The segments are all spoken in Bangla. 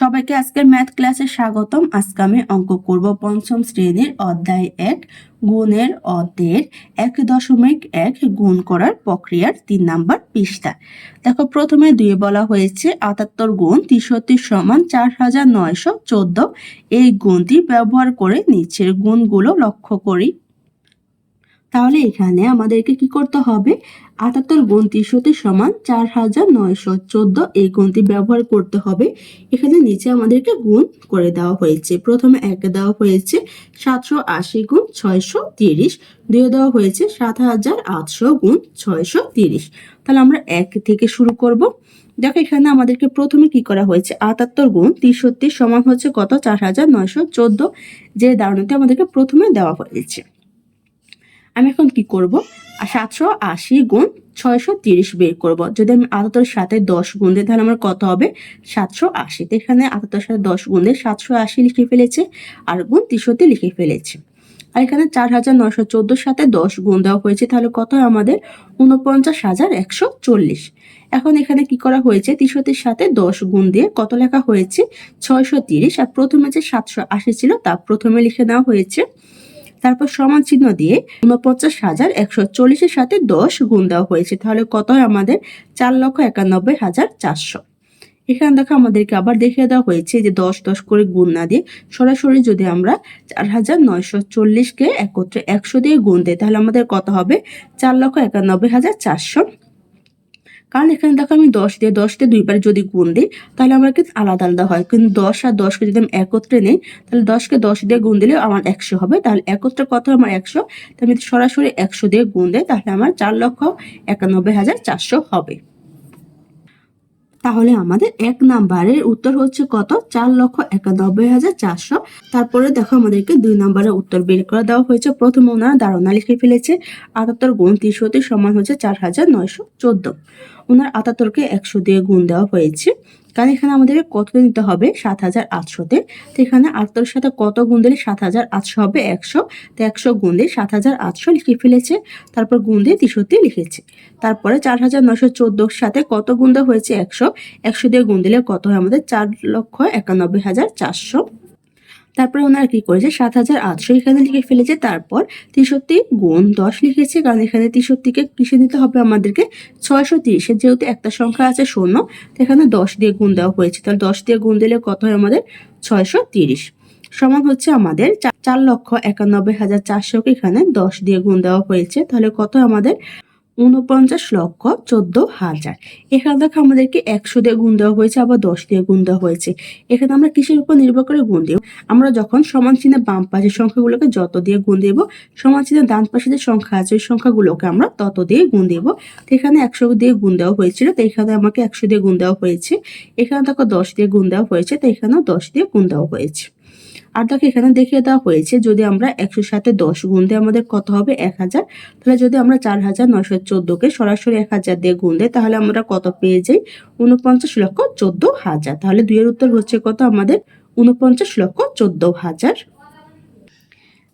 সবাইকে আজকের ম্যাথ ক্লাসে স্বাগতম। আজকে আমি অঙ্ক করব পঞ্চম শ্রেণির অধ্যায় এক, গুণের অর্ধের এক দশমিক এক গুণ করার প্রক্রিয়ার তিন নাম্বার পৃষ্ঠা। দেখো, প্রথমে দুয়ে বলা হয়েছে, আটাত্তর গুণ তেষট্টি সমান চার হাজার নয়শো চোদ্দ। এই গুণটি ব্যবহার করে নিচের গুণগুলো লক্ষ্য করি। তাহলে এখানে আমাদেরকে কি করতে হবে? আটাত্তর গুণ তেষট্টি সমান চার হাজার নয়শো চোদ্দ এই গুণটি ব্যবহার করতে হবে। এখানে নিচে আমাদেরকে গুণ করে দেওয়া হয়েছে। প্রথমে একে দেওয়া হয়েছে সাতশো আশি গুণ ছয়শো তিরিশ। দুয়ে দেওয়া হয়েছে সাত হাজার আটশো গুণ ছয়শো তিরিশ। তাহলে আমরা এক থেকে শুরু করব। দেখো, এখানে আমাদেরকে প্রথমে কি করা হয়েছে? আটাত্তর গুণ তেষট্টি সমান হচ্ছে কত? চার হাজার নয়শো চোদ্দ। যে ধারণাটি আমাদেরকে প্রথমে দেওয়া হয়েছে। আমি এখন কি করব? সাতশো আশি গুণ ছয়শো তিরিশ বের করব। যদি আমি আটাত্তর সাথে দশ গুণ দিই, তাহলে আমার কত হবে? সাতশো আশি। এখানে আটাত্তর সাথে দশ গুণ দিয়ে সাতশো আশি লিখে ফেলেছে, আর গুণ তিনশোতে লিখে ফেলেছে। আর এখানে চার হাজার নশো চোদ্দোর সাথে দশ গুণ দেওয়া হয়েছে, তাহলে কত হয় আমাদের? উনপঞ্চাশ হাজার একশো চল্লিশ। এখন এখানে কি করা হয়েছে? তিনশোটির সাথে দশ গুণ দিয়ে কত লেখা হয়েছে? ছয়শো তিরিশ। আর প্রথমে যে সাতশো আশি ছিল, তা প্রথমে লিখে দেওয়া হয়েছে তারপর সমান চিহ্ন দিয়ে উনপঞ্চাশ হাজার একশো চল্লিশের সাথে দশ গুণ দেওয়া হয়েছে। তাহলে কত হয় আমাদের? চার লক্ষ একানব্বই হাজার চারশো। এখানে দেখো আমাদেরকে আবার দেখিয়ে দেওয়া হয়েছে যে দশ দশ করে গুণ না দিয়ে সরাসরি যদি আমরা চার হাজার নয়শো চল্লিশকে একত্রে একশো দিয়ে গুণ দিই, তাহলে আমাদের কত হবে? চার লক্ষ একানব্বই হাজার চারশো কারণ এখানে দেখো আমি দশ দিয়ে দশ দিয়ে দুইবার যদি গুণ দিই, তাহলে আমার কিন্তু আলাদা আলাদা হয়। কিন্তু দশ আর দশকে যদি আমি একত্রে নিই, তাহলে দশকে দশ দিয়ে গুণ দিলেও আমার একশো হবে। তাহলে একত্রে কত আমার একশো। আমি সরাসরি একশো দিয়ে গুণ দিই, তাহলে আমার চার লক্ষ একানব্বই হাজার চারশো হবে। তাহলে আমাদের এক নাম্বারের উত্তর হচ্ছে কত? চার লক্ষ একানব্বই হাজার চারশো। তারপরে দেখো আমাদেরকে দুই নাম্বারের উত্তর বের করে দেওয়া হয়েছে। প্রথমে ওনারা ধারণা লিখে ফেলেছে, আটাত্তর গুণ তিনশোতে সমান হচ্ছে চার হাজার নয়শো চোদ্দ। ওনার আটাত্তরকে একশো দিয়ে গুণ দেওয়া হয়েছে। কারণ এখানে আমাদেরকে কত নিতে হবে? সাত হাজার আটশোতে তো। এখানে আটাত্তরের সাথে কত গুণ দিলে সাত হাজার আটশো হবে? একশো। তো একশো গুণ দিয়ে সাত হাজার আটশো লিখে ফেলেছে। তারপর গুণ দিয়ে তিনশোতে লিখেছে। তারপরে চার হাজার নশো চোদ্দোর সাথে কত গুণ দেওয়া হয়েছে? একশো। একশো দিয়ে গুণ দিলে কত হয়? আমাদের চার লক্ষ একানব্বই হাজার চারশো। তারপরে ওনারা কি করেছে? সাত হাজার আটশো এখানে লিখে ফেলেছে। তারপর তেষট্টি গুণ দশ লিখেছে, কারণ এখানে তেষট্টিকে কিসে নিতে হবে? আমাদেরকে ছয়শো তিরিশের যেহেতু একটা সংখ্যা আছে শূন্য এখানে দশ দিয়ে গুণ দেওয়া হয়েছে। তাহলে দশ দিয়ে গুণ দিলে কত হয় আমাদের? ছয়শো তিরিশ। সমান হচ্ছে আমাদের চার লক্ষ একানব্বই হাজার চারশোকে এখানে দশ দিয়ে গুণ দেওয়া হয়েছে। তাহলে কত আমাদের? উনপঞ্চাশ লক্ষ চোদ্দ হাজার। এখানে দেখো আমাদেরকে একশো দিয়ে গুণ দেওয়া হয়েছে, আবার দশ দিয়ে গুণ দেওয়া হয়েছে। এখানে আমরা কিসের উপর নির্ভর করে গুণ দিব? আমরা যখন সমান চিহ্নে বাম পাশের সংখ্যাগুলোকে যত দিয়ে গুণ দেব, সমান চিহ্নে ডান পাশে যে সংখ্যা আছে, ওই সংখ্যাগুলোকে আমরা তত দিয়ে গুণ দেব। এখানে একশো দিয়ে গুণ দেওয়া হয়েছিল, তো এখানে আমাকে একশো দিয়ে গুণ দেওয়া হয়েছে। এখানে দেখো দশ দিয়ে গুণ দেওয়া হয়েছে, তো এখানেও দশ দিয়ে গুণ দেওয়া হয়েছে। দেখো এখানে দেখিয়ে দেওয়া হয়েছে, যদি আমরা একশো সাথে দশ গুণ দিয়ে আমাদের কত হবে? এক হাজার। তাহলে যদি আমরা চার হাজার নশো চোদ্দোকে সরাসরি এক হাজার দিয়ে গুণ দেয় তাহলে আমরা কত পেয়ে যাই? উনপঞ্চাশ লক্ষ চোদ্দ হাজার। তাহলে দুইয়ের উত্তর হচ্ছে কত? আমাদের উনপঞ্চাশ লক্ষ চোদ্দ হাজার।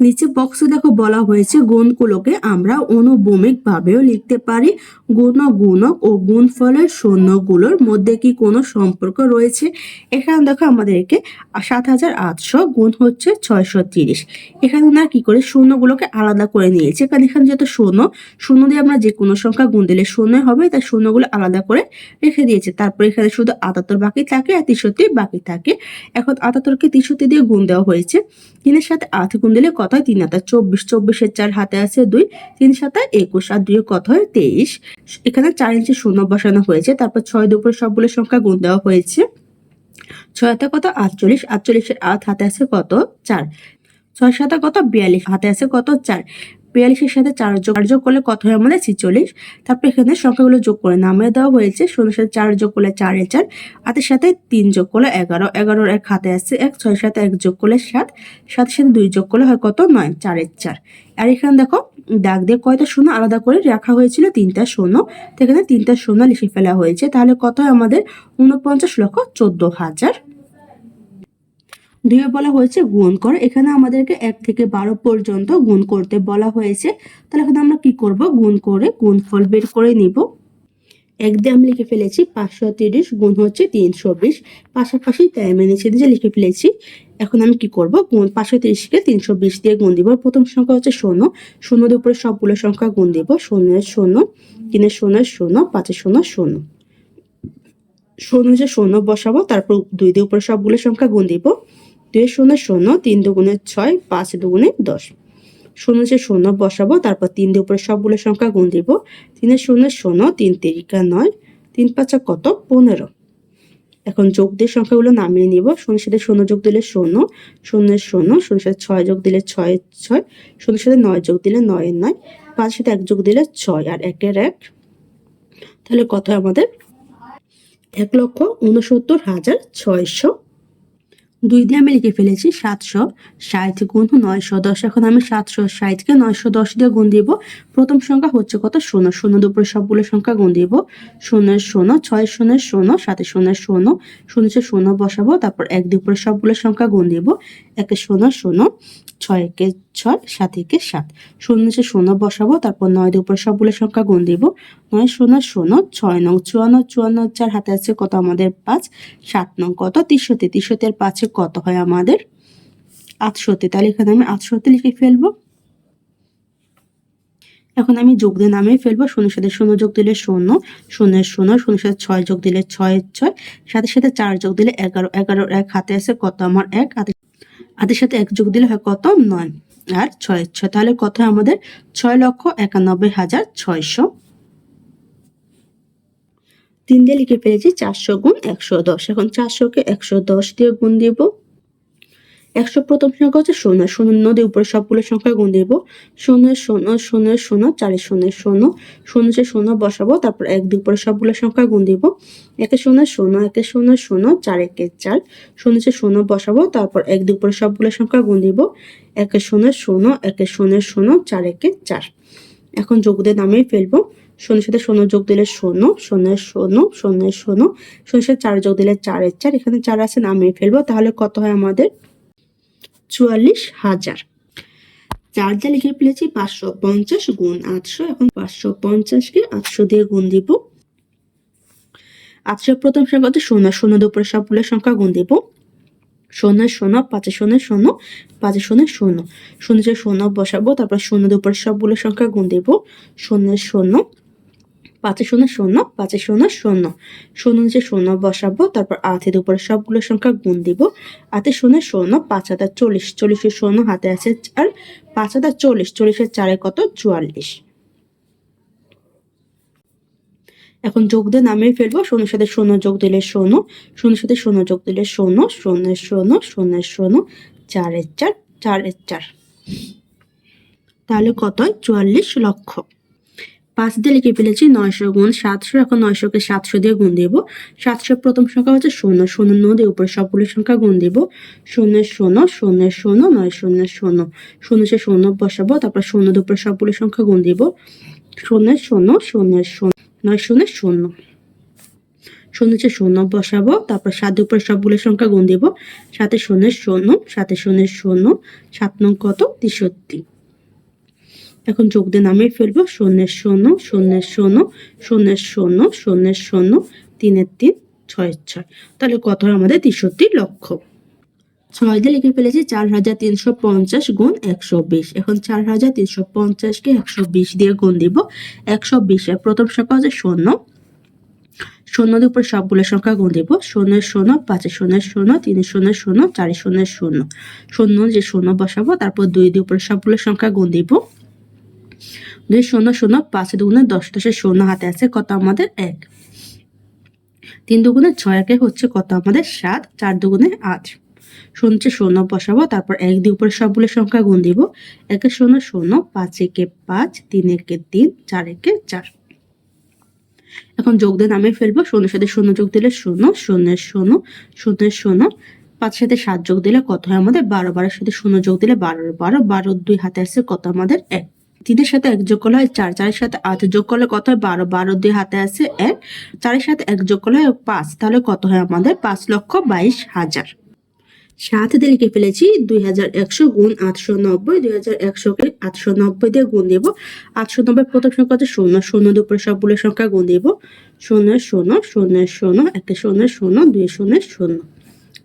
নিচে বক্সে দেখো বলা হয়েছে, গুণগুলোকে আমরা অনুভূমিক ভাবেও লিখতে পারি। গুণ গুণক ও গুণ গুণফলের শূন্যগুলোর মধ্যে কি কোনো সম্পর্ক রয়েছে? এখানে দেখো আমাদেরকে সাত হাজার আটশো গুণ হচ্ছে ছয়শো তিরিশ। এখানে ওনারা কি করে শূন্যগুলোকে আলাদা করে নিয়েছে? কারণ এখানে যেহেতু শূন্য শূন্য দিয়ে আমরা যে কোনো সংখ্যা গুণ দিলে শূন্য হবে, তাই শূন্যগুলো আলাদা করে রেখে দিয়েছে। তারপর এখানে শুধু আটাত্তর বাকি থাকে আর তেষট্টি বাকি থাকে। এখন আটাত্তরকে তেষট্টি দিয়ে গুণ দেওয়া হয়েছে। তিনের সাথে আট গুণ দিলে কত হয় তিন হাতে চব্বিশ, চব্বিশের চার হাতে আছে দুই, তিন সাথে একুশ আর দুই কত হয় তেইশ। এখানে চার ইঞ্চি শূন্য বসানো হয়েছে, তারপর ছয় দুপুরে সবগুলো সংখ্যা গুণ দেওয়া হয়েছে। ছয় হাতে কত? আটচল্লিশ, আটচল্লিশের আট হাতে আছে কত? চার। ছয় সাথে কত? বিয়াল্লিশ, হাতে আছে কত? চার। বিয়াল্লিশের সাথে চার যোগ যোগ করলে কত হয়? আমাদের ছিচল্লিশ। তারপর এখানে সংখ্যাগুলো যোগ করে নামিয়ে দেওয়া হয়েছে। ষোলোর সাথে চার যোগ করলে চারে চার। হাতের সাথে তিন যোগ করলে এগারো। এগারোর এক হাতে আছে এক ছয় সাথে এক যোগ করলে সাত। সাথে সাথে দুই যোগ করলে হয় কত? নয় চারের চার। আর এখানে দেখো, দাগ দিয়ে কয়টা শূন্য আলাদা করে রাখা হয়েছিল? তিনটা শূন্য। তো এখানে তিনটা শূন্য লিখে ফেলা হয়েছে। তাহলে কত হয় আমাদের? উনপঞ্চাশ লক্ষ চোদ্দ হাজার। দুয়ে বলা হয়েছে গুণ কর। এখানে আমাদেরকে এক থেকে বারো পর্যন্ত গুণ করতে বলা হয়েছে। তাহলে এখানে আমরা কি করব? গুণ করে গুণফল বের করে নিব। এক দিয়ে আমি লিখে ফেলেছি পাঁচশো তিরিশ গুণ হচ্ছে তিনশো বিশ। পাশাপাশি টাইমে নিচে দিয়ে লিখে ফেলেছি। এখন আমি কি করব? গুণ পাঁচশো তিরিশকে তিনশো বিশ দিয়ে গুণ দিব। প্রথম সংখ্যা হচ্ছে শূন্য। শূন্যের উপরে সবগুলো সংখ্যা গুণ দিব। শূন্যের শূন্য তিনের শূন্যের শূন্য পাঁচের শূন্য শূন্য শূন্য। যে শূন্য বসাবো, তারপর দুই দিয়ে উপরে সবগুলো সংখ্যা গুণ দিব। দুই শূন্য শূন্য, তিন দুগুণে ছয়, পাঁচ দুগুণে দশ। শূন্য যে শূন্য, বসাবো, তারপর তিন দিয়ে উপরে সবগুলো সংখ্যা গুণ দিব। তিনের শূন্য শূন্য, তিন তিরিকা নয়, তিন পাঁচা কত? পনেরো। এখন যোগ দিয়ে সংখ্যাগুলো নামিয়ে নিব। শূন্যের সাথে শূন্য যোগ দিলে শূন্য শূন্যের শূন্য শূন্যের সাথে ছয় যোগ দিলে ছয় ছয় শূন্যের সাথে নয় যোগ দিলে নয়ের নয় পাঁচের সাথে এক যোগ দিলে ছয়, আর একের এক। তাহলে কত আমাদের? এক লক্ষ উনসত্তর হাজার ছয়শো দুই দিয়ে আমি লিখে ফেলেছি সাতশো ষাট গুণ নয়শো দশ। এখন আমি সাতশো ষাটকে নয়শো দশ দিয়ে গুণ দিব। প্রথম সংখ্যা হচ্ছে কত? শূন্য। শূন্য দুপুরে সবগুলো সংখ্যা গুণ দিব। শূন্য শূন্য, ছয় শূন্য শূন্য সাথে শূন্য শূন্য হচ্ছে শূন্য বসাবো, তারপর এক দুপুরে সবগুলো সংখ্যা গুণ দিব। একে শূন্য শূন্য, ছয় একে ছয়, সাত একে সাত। শূন্য হচ্ছে শূন্য বসাবো, তারপর নয় দুপুরে সবগুলো সংখ্যা গুণ দিব। নয় শূন্য শূন্য, ছয় নং, চুয়ান্ন চুয়ান্ন চার হাতে আছে কত আমাদের? পাঁচ। সাত নং কত? তিরশোতে তিরশোতে পাঁচে কত হয় আমাদের? আটশোতে। তাহলে এখানে আমি আটশোতে লিখে ফেলব। এখন আমি যোগ দিয়ে নামিয়ে ফেলব। শূন্যের সাথে শূন্য যোগ দিলে শূন্য, শূন্যের শূন্য, শূন্যের সাথে ছয় যোগ দিলে ছয় ছয়, সাথে সাথে চার যোগ দিলে এগারো। এগারো এক হাতে আছে কত আমার? এক। হাতে হাতের সাথে এক যোগ দিলে হয় কত? নয়। আর ছয় ছয়। তাহলে কত আমাদের? ছয় লক্ষ একানব্বই হাজার ছয়শো। তিন দিয়ে লিখে ফেলেছি চারশো গুণ একশো দশ। এখন চারশোকে একশো দশ দিয়ে গুণ দিব। একশো প্রথম সংখ্যা হচ্ছে শূন্য শূন্য নদীর উপরে সবগুলো সংখ্যা গুণ দিব। শূন্য শূন্য শূন্য শূন্য চারের শূন্য শূন্য শূন্য সে শূন্য বসাবো, তারপর এক, দুই, উপরে সবগুলো সংখ্যা গুণ দিব। একে শূন্য শূন্য, একে শূন্য শূন্য, চার, একে চার, শূন্য সে শূন্য বসাবো, তারপর এক, দুই, উপরে সবগুলো সংখ্যা গুণ দিব। একে শূন্য শূন্য, একে শূন্য শূন্য, চার, একে চার। এখন যোগদের নামেই ফেলব। শূন্যের সাথে শূন্য যোগ দিলে শূন্য, শূন্যের শূন্য শূন্যের শূন্য, শূন্যের সাথে চার যোগ দিলে চারের চার, এখানে চার আছে, নামিয়ে ফেলব। তাহলে কত হয় আমাদের? চুয়াল্লিশ হাজার। চার লিখে ফেলেছি পাঁচশো পঞ্চাশ গুণ আটশো এখন পাঁচশো পঞ্চাশকে আটশো দিয়ে গুণ দিব। আটশো প্রথম সংখ্যা হচ্ছে শূন্য শূন্য দুপুরে সবগুলো সংখ্যা গুণ দিব। শূন্য শূন্য, পাঁচে শূন্য শূন্য, পাঁচে শূন্য শূন্য। শূন্য যে শূন্য বসাবো, তারপর শূন্য দুপুরে সবগুলো সংখ্যা গুণ দিব। শূন্যের শূন্য পাঁচে শূন্য শূন্য, পাঁচে শূন্য শূন্য। শূন্য যে শূন্য বসাবো, তারপর আটের উপরে সবগুলো সংখ্যা গুণ দিব। আতে শূন্য শূন্য, পাঁচ হাজার চল্লিশ। চল্লিশের শূন্য হাতে আছে আর পাঁচ হাজার চল্লিশ। চল্লিশের চারে কত? চুয়াল্লিশ। এখন যোগ দিয়ে নামিয়ে ফেলব। শূন্যের সাথে শূন্য যোগ দিলে শূন্য, শূন্যের সাথে শূন্য যোগ দিলে শূন্য, শূন্যের শূন্য শূন্যের শূন্য, চারের চার চারের চার। তাহলে কত? চুয়াল্লিশ লক্ষ। পাঁচ দিয়ে লিখে ফেলেছি নয়শো গুণ সাতশো, এখন নয়শোকে সাতশো দিয়ে গুণ দেব। সাতশো প্রথম সংখ্যা হচ্ছে শূন্য শূন্য নদী উপরে সবগুলো সংখ্যা গুণ দেব। শূন্য শূন্য শূন্য শূন্য, নয়, শূন্য শূন্য। শূন্য সে শূন্য বসাবো, তারপর শূন্য উপরে সবগুলো সংখ্যা গুণ দেব। শূন্য শূন্য শূন্য শূন্য, নয়, শূন্য শূন্য। শূন্য হচ্ছে শূন্য বসাবো, তারপর সাত উপরে সবগুলো সংখ্যা গুণ দেব। সাথে শূন্য শূন্য সাথে শূন্য শূন্য, সাত নং কত? তেষট্টি। এখন যোগ দিয়ে নামিয়ে ফেলব। শূন্যের শূন্য শূন্যের শূন্য শূন্যের শূন্য শূন্যের শূন্য, তিনের তিন ছয় ছয়। তাহলে কত হয় আমাদের? তেষট্টি লক্ষ। ছয় দিয়ে লিখে ফেলেছি চার হাজার তিনশো পঞ্চাশ গুণ একশো বিশ। এখন চার হাজার তিনশো পঞ্চাশকে একশো বিশ দিয়ে গুণ দিব। একশো বিশে প্রথম সংখ্যা হচ্ছে শূন্য। শূন্যের উপর সবগুলো সংখ্যা গুণ দিব। শূন্যের শূন্য, পাঁচের শূন্যের শূন্য, তিনের শূন্যের শূন্য, চারের শূন্যের শূন্য। শূন্য যে শূন্য বসাবো, তারপর দুই দিয়ে উপরে সবগুলো সংখ্যা গুণ দিব। দুই শূন্য শূন্য পাঁচ দুগুণে দশ দশের শূন্য হাতে আছে, কত আমাদের এক? তিন দুগুণে ছয় একে হচ্ছে কত আমাদের সাত, চার দুগুণে আট। শূন্য শূন্য বসাবো, তারপর এক দিয়ে উপরে সবগুলো সংখ্যা গুণ দিব। একে শূন্য শূন্য পাঁচ একে পাঁচ, তিন একে তিন, চার একে চার। এখন যোগ দিয়ে নামিয়ে ফেলব, শূন্যের সাথে শূন্য যোগ দিলে শূন্য, শূন্যের শূন্য শূন্যের শূন্য। পাঁচের সাথে সাত যোগ দিলে কত হয় আমাদের বারো? বারোর সাথে শূন্য যোগ দিলে বারো বারো বারো দুই হাতে আসছে কত আমাদের এক? তিনের সাথে এক যোগ করলে হয় চার, চারের সাথে আট যোগ করলে কত হয়? বারো বারো দুই হাতে আছে এক, চারের সাথে এক যোগ করলে হয় পাঁচ। তাহলে কত হয় আমাদের? পাঁচ লক্ষ বাইশ হাজার। সাত দিয়ে লিখে ফেলেছি, দুই হাজার একশো গুণ আটশো নব্বই, দুই হাজার একশোকে আটশো নব্বই দিয়ে গুণ দিব। আটশো নব্বই প্রথম সংখ্যা হচ্ছে শূন্য। শূন্য দুপুরে সবগুলোর সংখ্যা গুণ দিব। শূন্য শূন্য শূন্য শূন্য একটা শূন্য শূন্য, দুই শূন্য শূন্য।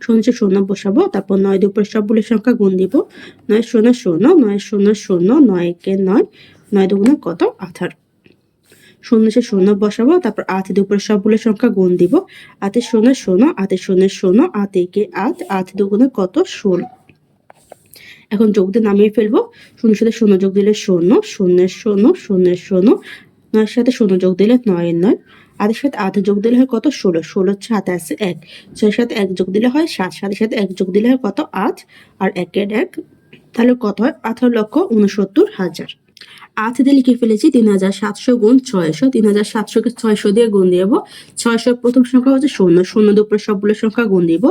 শূন্য শূন্য বসাবো। তারপর নয় দুপুরে সবগুলোর সংখ্যা গুণ দিব। নয় শূন্য শূন্য, নয় শূন্য শূন্য, নয় একে নয় নয় দুগুণে কত? আঠারো। শূন্য সে শূন্য বসাবো, তারপর আট দুপুরে সবগুলো সংখ্যা গুণ দিব। আতে শূন্য শূন্য আতে শূন্য শূন্য আতে একে আট আট দুগুণে কত? ষোলো। এখন যোগ দিয়ে নামিয়ে ফেলব। শূন্য সাথে শূন্য যোগ দিলে শূন্য শূন্যের শূন্য শূন্যের শূন্য, নয়ের সাথে শূন্য যোগ দিলে নয়ের নয়। আটের সাথে আধ যোগ দিলে হয় কত? ষোলো। ষোলোর সাথে আছে এক। ছয়ের সাথে এক যোগ দিলে হয় সাত। সাতের সাথে এক যোগ দিলে হয় কত? আট। আর একের এক তাহলে কত হয়? আঠারো লক্ষ উনসত্তর হাজার। আট দিয়ে লিখে ফেলেছি তিন হাজার সাতশো গুণ ছয়শো তিন হাজার সাতশোকে ছয়শো দিয়ে গুণ দিব ছয়শোর প্রথম সংখ্যা হচ্ছে শূন্য শূন্য দুপুরে সবগুলো সংখ্যা গুণ দিব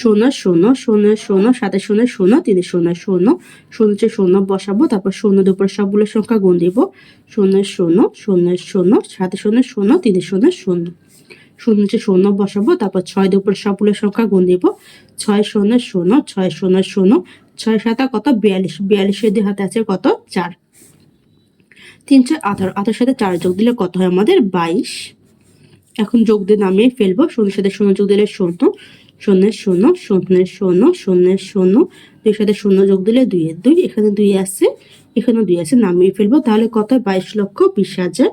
শূন্য শূন্য শূন্য শূন্য সাথে শূন্য শূন্য তিন শূন্য শূন্য শূন্য হচ্ছে শূন্য বসাবো তারপর শূন্য দুপুরে সবগুলো সংখ্যা গুণ দিব শূন্য শূন্য শূন্য শূন্য সাথে শূন্য শূন্য তিন শূন্য শূন্য শূন্য হচ্ছে শূন্য বসাবো তারপর ছয় দুপুরে সবগুলো সংখ্যা গুণ দিব ছয় শূন্য শূন্য ছয় শূন্য শূন্য ছয় সাতা কত বিয়াল্লিশ বিয়াল্লিশের দিয়ে হাতে আছে কত চার তিনশো আঠারো, আঠারোর সাথে চার যোগ দিলে কত হয় আমাদের? বাইশ। এখন যোগ দিয়ে নামিয়ে ফেলব। শূন্যের সাথে শূন্য যোগ দিলে শূন্য, শূন্যের শূন্য শূন্যের শূন্য শূন্যের শূন্য। দুই সাথে শূন্য যোগ দিলে দুইয়ের দুই। এখানে দুই আছে এখানে দুই আছে, নামিয়ে ফেলব। তাহলে কত হয়? বাইশ লক্ষ বিশ হাজার।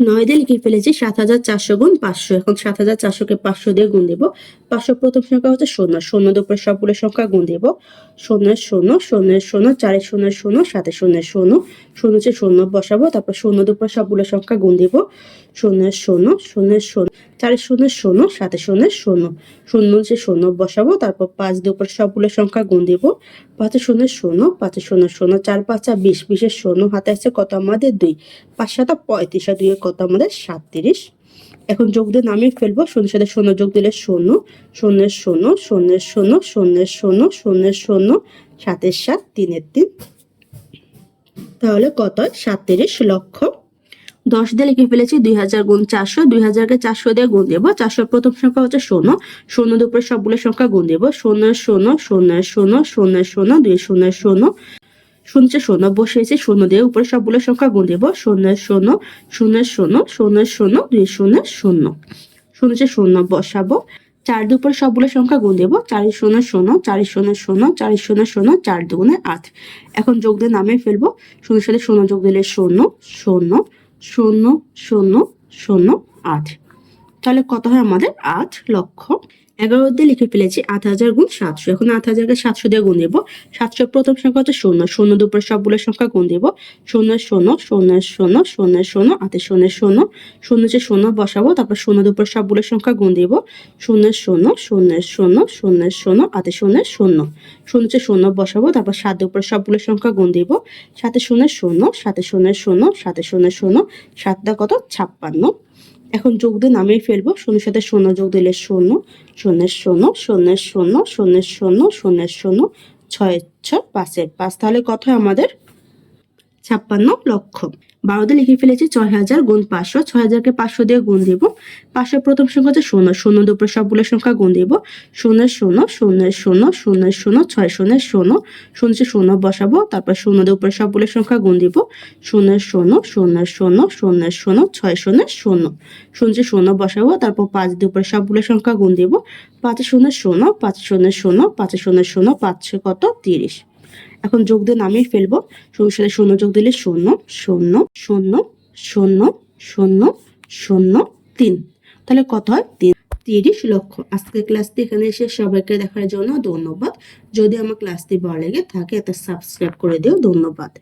নয় দিয়ে লিখে ফেলেছি সাত হাজার চারশো গুণ পাঁচশো। এখন সাত হাজার চারশোকে পাঁচশো দিয়ে গুণ দিব। পাঁচশো প্রথম সংখ্যা হচ্ছে শূন্য। শূন্য দুপুরে সবগুলো সংখ্যা গুণ দিব। শূন্যের শূন্য শূন্য শূন্য চারের শূন্য শূন্য সাথে শূন্য শূন্য শূন্য হচ্ছে শূন্য বসাবো, তারপর শূন্য দুপুরে সবগুলো সংখ্যা গুণ দিব। শূন্য শূন্য শূন্যের শূন্য চারের শূন্য শূন্য সাথে শূন্য শূন্য শূন্য হচ্ছে শূন্য বসাবো, তারপর পাঁচ দুপুরে সবগুলো সংখ্যা গুণ দিব। পাঁচের শূন্যের শূন্য পাঁচের শূন্য শূন্য, চার পাঁচা বিশ বিশের শূন্য, হাতে আছে কত আমাদের দুই, পাঁচ সাতা পঁয়ত্রিশ আর দুইয়ের কত আমাদের সাতত্রিশ। এখন যোগ দিয়ে নামিয়ে ফেলব। শূন্য সাথে শূন্য যোগ দিলে শূন্য, শূন্যের শূন্য শূন্যের শূন্য শূন্যের শূন্য শূন্যের শূন্য, সাতের সাত, তিনের তিন। তাহলে কত? সাতত্রিশ লক্ষ। দশ দিয়ে লিখে ফেলেছি দুই হাজার গুণ চারশো, দুই হাজারকে চারশো দিয়ে গুণ দেবো। চারশোর প্রথম সংখ্যা হচ্ছে শূন্য। শূন্য দুপুরে সবগুলো সংখ্যা গুণ দেবো। শূন্য শূন্য শূন্য শূন্য শূন্য শূন্য, দুই শূন্য শূন্য শূন্য শূন্য বসিয়েছি শূন্য দিয়ে উপরে সবগুলো সংখ্যা গুণ দেবো শূন্য শূন্য শূন্য শূন্য শূন্য শূন্য দুই শূন্য শূন্য শূন্য শূন্য বসাবো চার দুপুরে সবগুলো সংখ্যা গুণ দেবো চারি শূন্য শূন্য চারি শূন্য শূন্য চারি শূন্য শূন্য চার দুগুণে আট এখন যোগ দিয়ে নামিয়ে ফেলব শূন্য সাথে শূন্য যোগ দিলে শূন্য শূন্য শূন্য শূন্য শূন্য আট তাহলে কত হয় আমাদের আট লক্ষ এগারো দিয়ে লিখে ফেলেছি আট হাজার গুণ সাতশো এখন আট হাজারকে সাতশো দিয়ে গুণ দেবো সাতশো প্রথম সংখ্যা হচ্ছে শূন্য শূন্য দুপুরে সবগুলো সংখ্যা গুণ দেবো শূন্য শূন্য শূন্য শূন্য শূন্য শূন্য আটে শূন্য শূন্য শূন্য হচ্ছে শূন্য বসাবো তারপর শূন্য দুপুরে সবগুলো সংখ্যা গুণ দেব শূন্য শূন্য শূন্য শূন্য শূন্য শূন্য আটে শূন্য শূন্য শূন্য হচ্ছে শূন্য বসাবো তারপর সাত দুপুরে সবগুলো সংখ্যা গুণ দেব সাথে শূন্য শূন্য সাথে শূন্য শূন্য সাথে শূন্য শূন্য সাতটা কত ছাপ্পান্ন এখন যোগ দিয়ে নামিয়ে ফেলব। শূন্যের সাথে শূন্য যোগ দিলে শূন্য, শূন্যের শূন্য শূন্যের শূন্য শূন্যের শূন্য শূন্যের শূন্য ছয় ছয়, পাঁচের পাঁচ। তাহলে কত আমাদের? ছাপ্পান্ন লক্ষ। বারোতে লিখে ফেলেছি ছয় হাজার গুণ পাঁচশো ছয় হাজারকে পাঁচশো দিয়ে গুণ দিব পাঁচশো প্রথম সংখ্যা হচ্ছে শূন্য শূন্য দুপুরে সবগুলো সংখ্যা গুণ দিব শূন্যের শূন্য শূন্যের শূন্য শূন্যের শূন্য ছয় শূন্যের শূন্য শূন্য শূন্য বসাবো তারপর শূন্য দুপুরে সবগুলো সংখ্যা গুণ দিব শূন্যের শূন্য শূন্যের শূন্য শূন্যের শূন্য ছয় শূন্যের শূন্য শূন্য শূন্য বসাবো তারপর পাঁচ দুপুরে সবগুলো সংখ্যা গুণ দিব পাঁচ শূন্য শূন্য পাঁচ শূন্য শূন্য পাঁচ শূন্য শূন্য পাঁচশো কত তিরিশ এখন যোগ দিয়ে নামিয়ে ফেলব। শূন্য সাথে শূন্য যোগ দিলে শূন্য শূন্য শূন্য শূন্য শূন্য শূন্য, তিন। তাহলে কত হয়? তিন। তিরিশ লক্ষ। আজকের ক্লাসটি এখানে এসে সবাইকে দেখার জন্য ধন্যবাদ। যদি আমার ক্লাসটি ভালো লেগে থাকে এটা সাবস্ক্রাইব করে দিও। ধন্যবাদ।